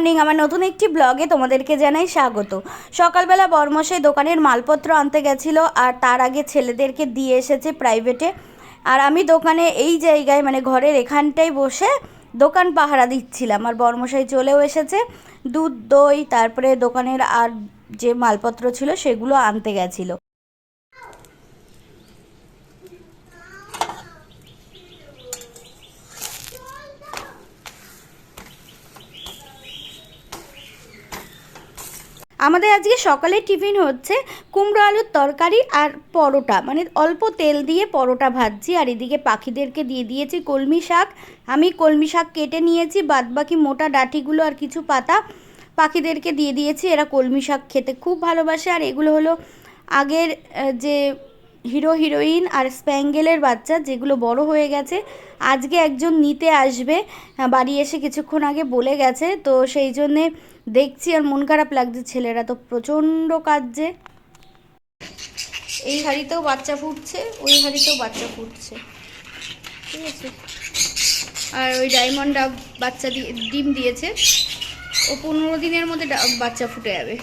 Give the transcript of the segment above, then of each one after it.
Morning আমার নতুন একটি ব্লগে তোমাদেরকে জানাই স্বাগত। সকালবেলা বর্মশাই দোকানের মালপত্র আনতে গেছিল আর তার আগে ছেলেদেরকে দিয়ে এসেছে প্রাইভেটে। আর আমি দোকানে এই জায়গায় মানে ঘরের এখানটায় বসে দোকান পাহারা দিচ্ছিলাম। আর বর্মশাই চলেও এসেছে। দুধ, দই, তারপরে দোকানের আর যে মালপত্র ছিল সেগুলো আনতে গেছিল। আমাদের আজকে সকালে টিফিন হচ্ছে কুমড়ো আলুর তরকারি আর পরোটা। মানে অল্প তেল দিয়ে পরোটা ভাজছি আর এদিকে পাখিদেরকে দিয়ে দিয়েছি কলমি শাক। আমি কলমি শাক কেটে নিয়েছি, বাদবাকি মোটা ডাঁটিগুলো আর কিছু পাতা পাখিদেরকে দিয়ে দিয়েছি। এরা কলমি শাক খেতে খুব ভালোবাসে আর এগুলো হলো আগের যে হিরো, হিরোইন আর স্প্যাঙ্গেলের বাচ্চা যেগুলো বড় হয়ে গেছে, আজকে একজন নিতে আসবে। বাড়ি এসে কিছুক্ষণ আগে বলে গেছে, তো সেই জন্যে দেখছি আর মন খারাপ লাগছে ছেলেরা তো প্রচণ্ড কাজে এই হাড়িতেও বাচ্চা ফুটছে, ওই হাড়িতেও বাচ্চা ফুটছে। ঠিক আছে। আর ওই ডায়মন্ড ডাব বাচ্চা দিয়ে, ডিম দিয়েছে। ও পনেরো দিনের মধ্যে বাচ্চা ফুটে যাবে।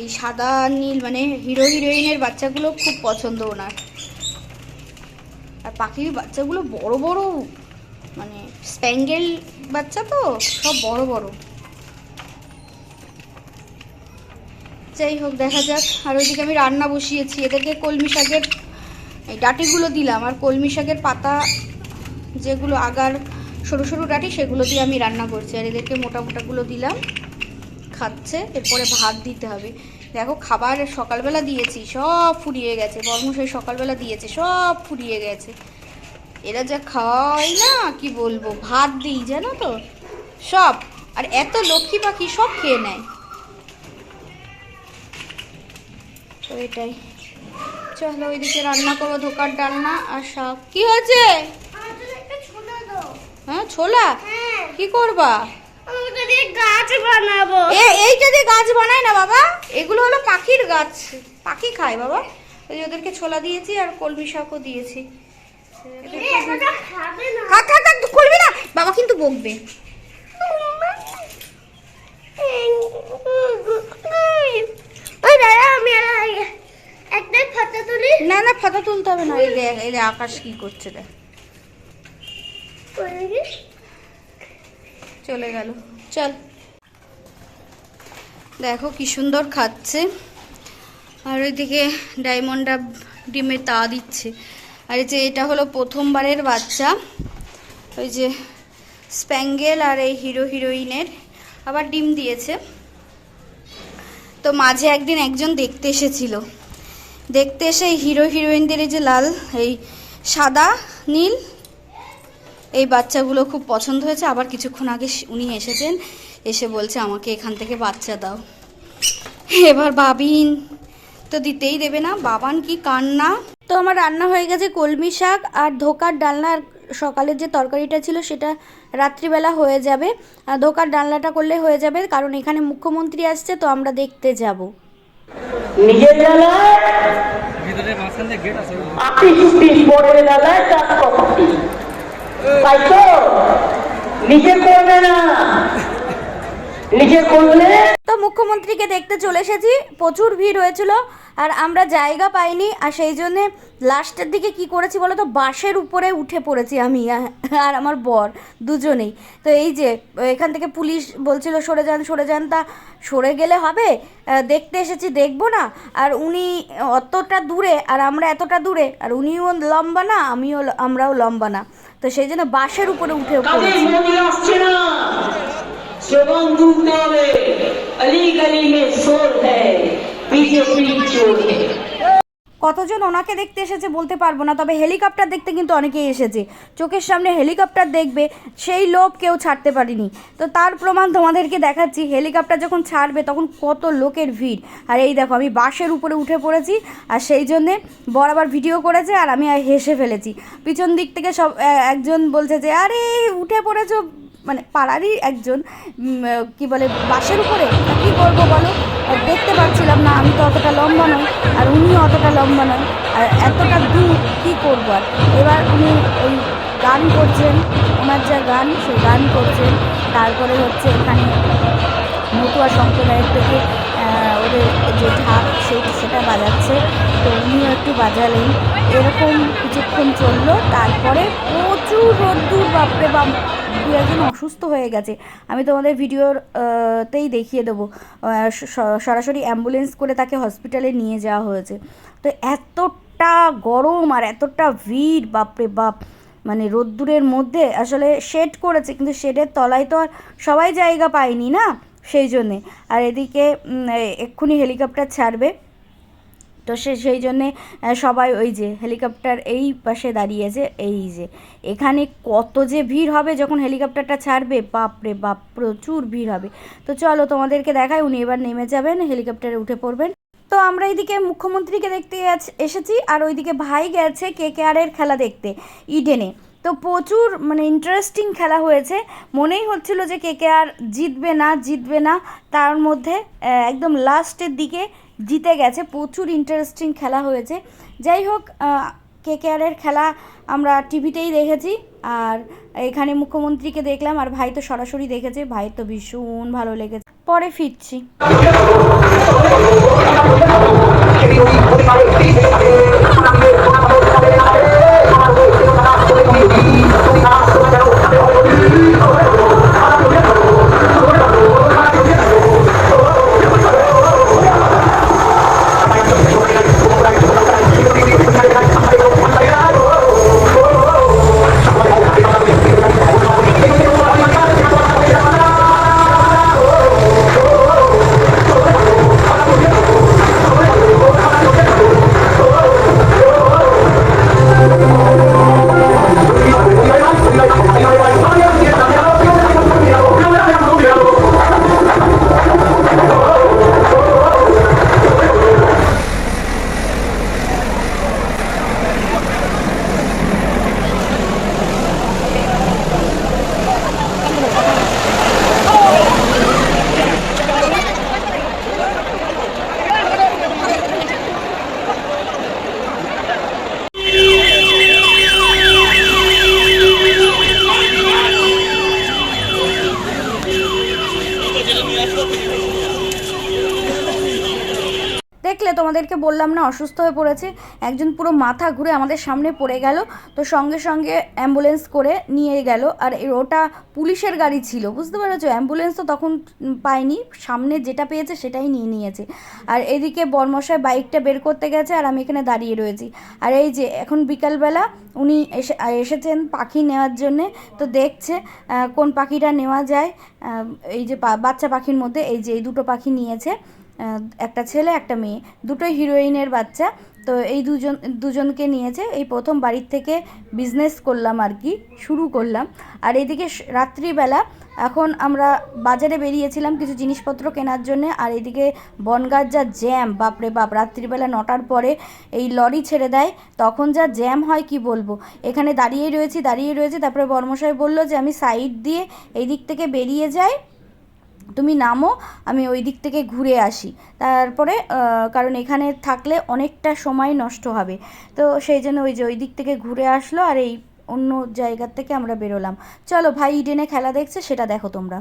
এই সাদা নীল মানে হিরো হিরোইনের বাচ্চাগুলো খুব পছন্দ ওনার। আর পাখির বাচ্চাগুলো বড় বড় মানে স্প্যাঙ্গেল বাচ্চা তো, সব বড় বড়। যাই হোক, দেখা যাক। আর ওইদিকে আমি রান্না বসিয়েছি। এদেরকে কলমি শাকের, এই ডাটিগুলো দিলাম। আর কলমি শাকের পাতা, যেগুলো আগার, সরু সরু ডাটি, সেগুলো দিয়ে আমি রান্না করছি। আর এদেরকে মোটা মোটাগুলো দিলাম। খাচ্ছে। এরপরে ভাত দিতে হবে। দেখো, খাবার সকালবেলা দিয়েছি, সব ফুরিয়ে গেছে। বর্মশাই সকালবেলা দিয়েছে, সব ফুরিয়ে গেছে। এরা যা খাওয়াই না, কি বলব? ভাত দিই, জানো তো? সব। আর এত লক্ষ্মী পাখি সব খেয়ে নেয়। তো এটাই। চলো ওইদিকে রান্না করব ধোকার ডালনা আর শাক। কি হয়েছে? হ্যাঁ ছোলা? কি করবা? গাছ বানাবো এ, এইটা দিয়ে গাছ বানায় না বাবা। এগুলো হলো পাখির গাছ। পাখি খায় বাবা। ওই ওদেরকে ছোলা দিয়েছি আর কলমি শাকও দিয়েছি। থাক থাক থাক করবি না? বাবা কিন্তু বকবে। ফটো না না ফাতা তুলতে হবে না। এই দেখ এই আকাশ কি করছে দেখ। চলে গেল। চল। দেখো কি সুন্দর খাচ্ছে। আর ওইদিকে ডায়মন্ডা ডিমে তা দিচ্ছে। আর এই যে এটা হলো প্রথমবারের বাচ্চা। ওই যে স্প্যাঙ্গেল আর এই হিরো হিরোইনের আবার ডিম দিয়েছে। তো মাঝে একদিন একজন দেখতে এসেছিল। দেখতে এসে এই হিরো হিরোইনদের এই যে লাল, এই সাদা, নীল, এই বাচ্চাগুলো খুব পছন্দ হয়েছে। আবার কিছুক্ষণ আগে উনি এসেছেন, এসে বলছে, আমাকে এখান থেকে বাচ্চা দাও। এবার বাবিন তো দিতেই দেবে না। বাবান কি কান্না। তো আমার রান্না হয়ে গেছে কলমি শাক আর ধোকার ডালনা আর সকালের যে তরকারিটা ছিল সেটা রাত্রিবেলা হয়ে যাবে। আর ধোকার ডালনাটা করলে হয়ে যাবে কারণ এখানে মুখ্যমন্ত্রী আসছে তো আমরা দেখতে যাব। নিজের নিজে করবে না। নিজে করলে মুখ্যমন্ত্রীকে দেখতে চলে এসেছি। প্রচুর ভিড় হয়েছিল আর আমরা জায়গা পাইনি। আর সেই জন্যে লাস্টের দিকে কি করেছি বলো তো? বাসের উপরে উঠে পড়েছি আমি আর আমার বর দুজনেই। তো এই যে এখান থেকে পুলিশ বলছিল সরে যান সরে যান। তা সরে গেলে হবে? দেখতে এসেছি দেখব না। আর উনি অতটা দূরে আর আমরা এতটা দূরে আর উনিও লম্বা না আমিও আমরাও লম্বা না। তো সেই জন্য বাসের উপরে উঠে পড়েছি। স্লোগান তুলতে হবে अली गली में शोर है बीजेपी चोर है কতজন ওনাকে দেখতে এসেছে বলতে পারবো না তবে হেলিকপ্টার দেখতে কিন্তু অনেকেই এসেছে চোখের সামনে হেলিকপ্টার দেখবে সেই লোভ কেউ ছাড়তে পারিনি তো তার প্রমাণ তোমাদেরকে দেখাচ্ছি হেলিকপ্টার যখন ছাড়বে তখন কত লোকের ভিড় আর এই দেখো আমি বাসের উপরে উঠে পড়েছি আর সেই জন্যে বরাবর ভিডিও করেছে আর আমি আর হেসে ফেলেছি পিছন দিক থেকে সব এ- একজন বলছে যে আরে উঠে পড়েছো মানে পাড়ারই একজন কি বলে বাসের উপরে কী করব বলো? দেখতে পাচ্ছিলাম না, আমি তো অতটা লম্বা নই, আর উনি অতটা লম্বা নয় আর এতটা দূর কী করব আর? এবার উনি ওই গান করছেন, ওনার যা গান, সেই গান করছেন, তারপরে হচ্ছে এখানে মতুয়া সম্প্রদায়ের থেকে ওদের যে ঢাক সেটা বাজাচ্ছে, তো উনিও একটু বাজালেন এরকম কিছুক্ষণ চলল, তারপরে প্রচুর রোদ্দুর, বাপরে বাপ। দু একজন অসুস্থ হয়ে গেছে। আমি তোমাদের ভিডিওর তেই দেখিয়ে দেবো। সরাসরি অ্যাম্বুলেন্স করে তাকে হসপিটালে নিয়ে যাওয়া হয়েছে। তো এতটা গরম আর এতটা ভিড়, বাপরে বাপ। মানে রোদ্দুরের মধ্যে আসলে শেড করেছে, কিন্তু শেডের তলায় তো আর সবাই জায়গা পায়নি না? সেই জন্যে। আর এদিকে এক্ষুনি হেলিকপ্টার ছাড়বে। তো সে সেই জন্যে সবাই ওই যে হেলিকপ্টার এই পাশে দাঁড়িয়েছে এই যে। এখানে কত যে ভিড় হবে যখন হেলিকপ্টারটা ছাড়বে, বাপরে বাপ, প্রচুর ভিড় হবে। তো চলো তোমাদেরকে দেখায় উনি এবার নেমে যাবেন, হেলিকপ্টারে উঠে পড়বেন। তো আমরা এইদিকে মুখ্যমন্ত্রীকে দেখতে এসেছি, আর ওইদিকে ভাই গেছে কে কে আর এর খেলা দেখতে, ইডেনে। তো প্রচুর মানে ইন্টারেস্টিং খেলা হয়েছে। মনেই হচ্ছিল যে কে কে আর জিতবে না জিতবে না, তার মধ্যে একদম লাস্টের দিকে জিতে গেছে। প্রচুর ইন্টারেস্টিং খেলা হয়েছে। যাই হোক কে কে আরের খেলা আমরা টিভিতেই দেখেছি। আর এখানে মুখ্যমন্ত্রীকে দেখলাম, আর ভাই তো সরাসরি দেখেছে। ভাই তো ভীষণ ভালো লেগেছে। পরে ফিরছি। তোমাদেরকে বললাম না, অসুস্থ হয়ে পড়েছে। একজন পুরো মাথা ঘুরে আমাদের সামনে পড়ে গেল, তো সঙ্গে সঙ্গে অ্যাম্বুলেন্স করে নিয়ে গেল। আর ওটা পুলিশের গাড়ি ছিল, বুঝতে পেরেছ? অ্যাম্বুলেন্স তো তখন পায়নি, সামনে যেটা পেয়েছে সেটাই নিয়ে নিয়েছে। আর এদিকে বর্মশাই বাইকটা বের করতে গেছে আর আমি এখানে দাঁড়িয়ে রয়েছি। আর এই যে এখন বিকালবেলা উনি এসে, এসেছেন পাখি নেওয়ার জন্যে, তো দেখছে কোন পাখিটা নেওয়া যায়। এই যে বাচ্চা পাখির মধ্যে এই যে এই দুটো পাখি নিয়েছে। একটা ছেলে, একটা মেয়ে, দুটোই হিরোইনের বাচ্চা। তো এই দুজন, দুজনকে নিয়েছে। এই প্রথম বাড়ির থেকে বিজনেস করলাম আর কি, শুরু করলাম। আর এদিকে রাত্রিবেলা এখন আমরা বাজারে বেরিয়েছিলাম কিছু জিনিসপত্র কেনার জন্য। আর এদিকে বনগার যা জ্যাম বাপরে বাপ, রাত্রিবেলা নটার পরে এই লরি ছেড়ে দেয়। তখন যা জ্যাম হয় কি বলব? এখানে দাঁড়িয়েই রয়েছি দাঁড়িয়ে রয়েছি। তারপরে বর্মশাই বলল যে, আমি সাইড দিয়ে এই দিক থেকে বেরিয়ে যাই। তুমি নামো, আমি ওই দিক থেকে ঘুরে আসি। তারপরে কারণ এখানে থাকলে অনেকটা সময় নষ্ট হবে। তো সেই জন্য ওই যে ওই দিক থেকে ঘুরে আসলো আর এই অন্য জায়গার থেকে আমরা বেরোলাম। চলো ভাই ইডেনে খেলা দেখছে, সেটা দেখো তোমরা।